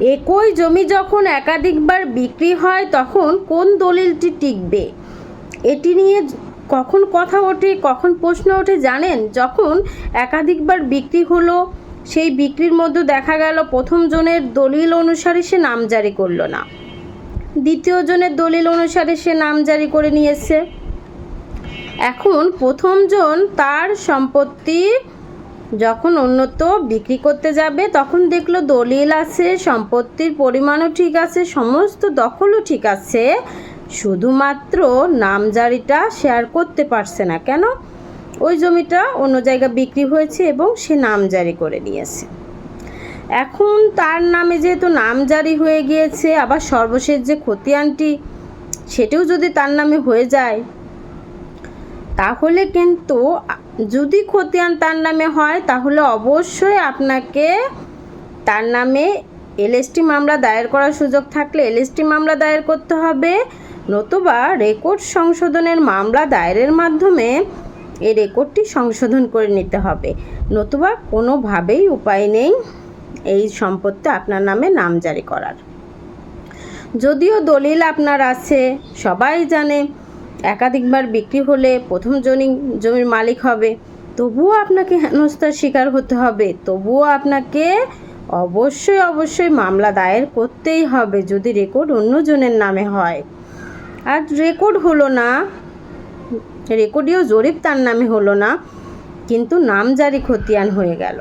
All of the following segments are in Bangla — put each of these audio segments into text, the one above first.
একই জমি যখন একাধিকবার বিক্রি হয়, তখন কোন দলিলটি টিকবে? এটি নিয়ে কখন কথা ওঠে, কখন প্রশ্ন ওঠে জানেন? যখন একাধিকবার বিক্রি হলো, সেই বিক্রির মধ্যে দেখা গেল প্রথম জনের দলিল অনুসারে সে নাম জারি করল না। দ্বিতীয় জনের দলিল অনুসারে সে নাম জারি করে নিয়েছে। এখন প্রথমজন তার সম্পত্তি যখন অন্যত্র বিক্রি করতে যাবে, তখন দেখল দলিল আছে, সম্পত্তির পরিমাণও ঠিক আছে, সমস্ত দখলও ঠিক আছে। শুধুমাত্র নামজারিটা শেয়ার করতে পারছে না কেন? ওই জমিটা অন্য জায়গায় বিক্রি হয়েছে এবং সে নামজারি করে নিয়েছে। এখন তার নামে যেহেতু নামজারি হয়ে গিয়েছে, আবার সর্বশেষ যে খতিয়ানটি সেটিও যদি তার নামে হয়ে যায়, তাহলে কিন্তু যদি খতিয়ান তার নামে হয়, তাহলে অবশ্যই আপনাকে তার নামে এলএসটি মামলা দায়ের করার সুযোগ থাকলে এলএসটি মামলা দায়ের করতে হবে। নতুবা রেকর্ড সংশোধনের মামলা দায়েরের মাধ্যমে এই রেকর্ডটি সংশোধন করে নিতে হবে। নতুবা কোনোভাবেই উপায় নেই এই সম্পত্তি আপনার নামে নামজারি করার। যদিও দলিল আপনার আছে, সবাই জানে। একাধিকবার বিক্রি হলে প্রথম জমি জমির মালিক হবে। তবুও আপনাকে হেনস্থার শিকার হতে হবে। তবুও আপনাকে অবশ্যই অবশ্যই মামলা দায়ের করতেই হবে যদি রেকর্ড অন্য জনের নামে হয়। আর রেকর্ড হলো না। রেকর্ডীয় জরিপ তার নামে হলো না, কিন্তু নামজারি খতিয়ান হয়ে গেল।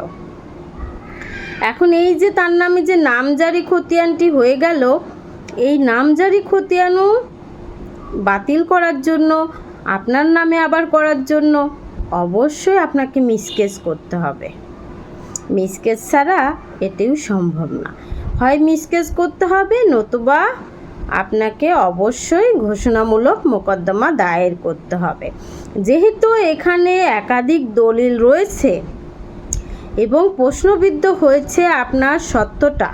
এখন এই যে তার নামে যে নামজারি খতিয়ানটি হয়ে গেল, এই নামজারি খতিয়ানও বাতিল করার জন্য, আপনার নামে আবার করার জন্য অবশ্যই আপনাকে মিসকেস করতে হবে। মিসকেস ছাড়া এটিও সম্ভব না। হয় মিসকেস করতে হবে, নতুবা আপনাকে অবশ্যই ঘোষণামূলক মোকদ্দমা দায়ের করতে হবে। যেহেতু এখানে একাধিক দলিল রয়েছে এবং প্রশ্নবিদ্ধ হয়েছে আপনার সত্যটা,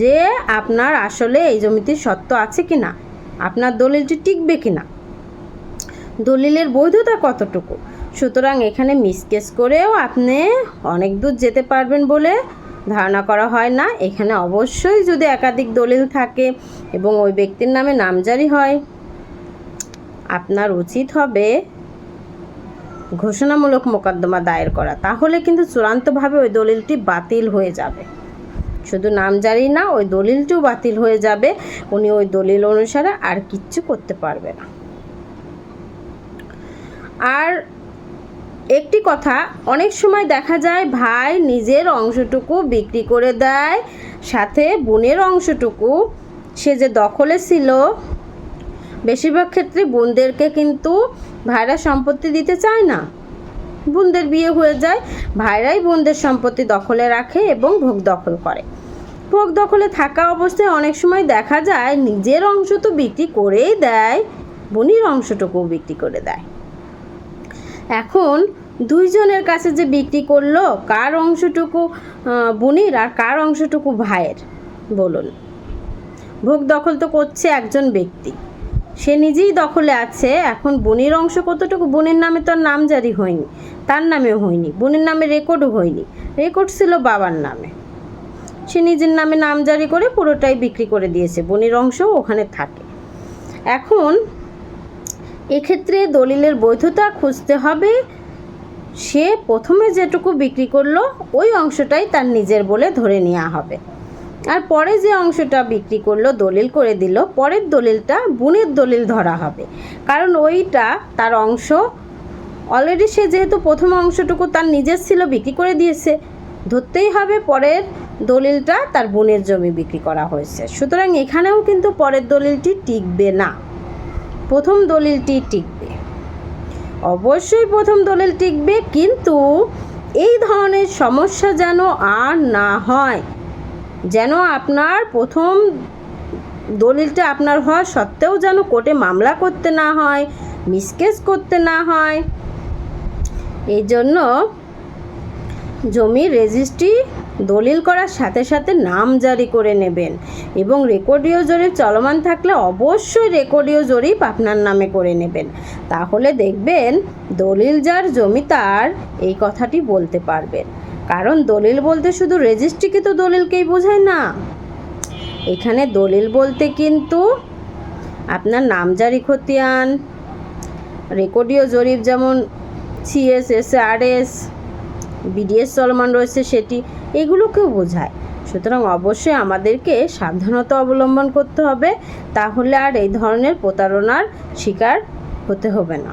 যে আপনার আসলে এই জমিতে সত্য আছে কি না আপনার দলিলটি টিকবে কি না দলিলের বৈধতা কতটুকু? সুতরাং এখানে মিসকেস করেও আপনি অনেক দূর যেতে পারবেন বলে ধারণা করা হয় না। এখানে অবশ্যই যদি একাধিক দলিল থাকে এবং ওই ব্যক্তির নামে নামজারি হয়, আপনার উচিত হবে ঘোষণামূলক মোকদ্দমা দায়ের করা। তাহলে কিন্তু চূড়ান্তভাবে ওই দলিলটি বাতিল হয়ে যাবে। শুধু নাম নামজারি না, ওই দলিলটিও বাতিল হয়ে যাবে। উনি ওই দলিল অনুসারে আর কিচ্ছু করতে পারবে না। আর একটি কথা, অনেক সময় দেখা যায় ভাই নিজের অংশটুকু বিক্রি করে দেয়, সাথে বোনের অংশটুকু। সে যে দখলে ছিল, বেশিরভাগ ক্ষেত্রে বোনদেরকে কিন্তু ভাইরা সম্পত্তি দিতে চায় না। বোনদের বিয়ে হয়ে যায়, ভাইরাই বোনদের সম্পত্তি দখলে রাখে এবং ভোগ দখল করে। ভোগ দখলে থাকা অবস্থায় অনেক সময় দেখা যায় নিজের অংশ তো বিক্রি করেই দেয়, বোনের অংশটুকুও বিক্রি করে দেয়। এখন দুইজনের কাছে যে বিক্রি করল, কার অংশটুকু বোনের আর কার অংশটুকু ভাইয়ের? বলুন। ভোগ দখল তো করছে একজন ব্যক্তি। সে নিজেই দখলে আছে। এখন বোনের অংশ কতটুকু? বোনের নামে তো নাম জারি হয়নি। তার নামেও হয়নি। বোনের নামে রেকর্ডও হয়নি। রেকর্ড ছিল বাবার নামে। সে নিজের নামে নাম জারি করে পুরোটাই বিক্রি করে দিয়েছে। বোনের অংশও ওখানে থাকে। এখন এক্ষেত্রে দলিলের বৈধতা খুঁজতে হবে। সে প্রথমে যেটুকু বিক্রি করল, ওই অংশটাই তার নিজের বলে ধরে নেওয়া হবে। আর পরে যে অংশটা বিক্রি করল, দলিল করে দিল, পরের দলিলটা বোনের দলিল ধরা হবে। কারণ ওইটা তার অংশ অলরেডি সে যেহেতু প্রথম অংশটুকু তার নিজের ছিল, বিক্রি করে দিয়েছে। ধরতেই হবে পরের দলিলটা তার বোনের জমি বিক্রি করা হয়েছে। সুতরাং এখানেও কিন্তু পরের দলিলটি টিকবে না। প্রথম দলিলটি টিকবে। অবশ্যই প্রথম দলিল টিকবে, কিন্তু এই ধরনের সমস্যা যেন আর না হয়। যেন আপনার প্রথম দলিলটা আপনার হওয়া সত্ত্বেও যেন কোর্টে মামলা করতে না হয় মিসকেস করতে না হয়। এই জন্য জমির রেজিস্ট্রি দলিল করার সাথে সাথে নাম জারি করে নেবেন এবং রেকর্ডীয় জরিপ চলমান থাকলে অবশ্যই রেকর্ডীয় জরিপ আপনার নামে করে নেবেন। তাহলে দেখবেন দলিল যার জমি তার এই কথাটি বলতে পারবেন। কারণ দলিল বলতে শুধু রেজিস্ট্রিকে তো দলিলকেই বোঝায় না। এখানে দলিল বলতে কিন্তু আপনার নামজারি খতিয়ান রেকর্ডীয় জরিপ যেমন CS S R S BDS চলমান রয়েছে সেটি, এগুলোকেও বোঝায়। সুতরাং অবশ্যই আমাদেরকে সাবধানতা অবলম্বন করতে হবে, তাহলে আর এই ধরনের প্রতারণার শিকার হতে হবে না।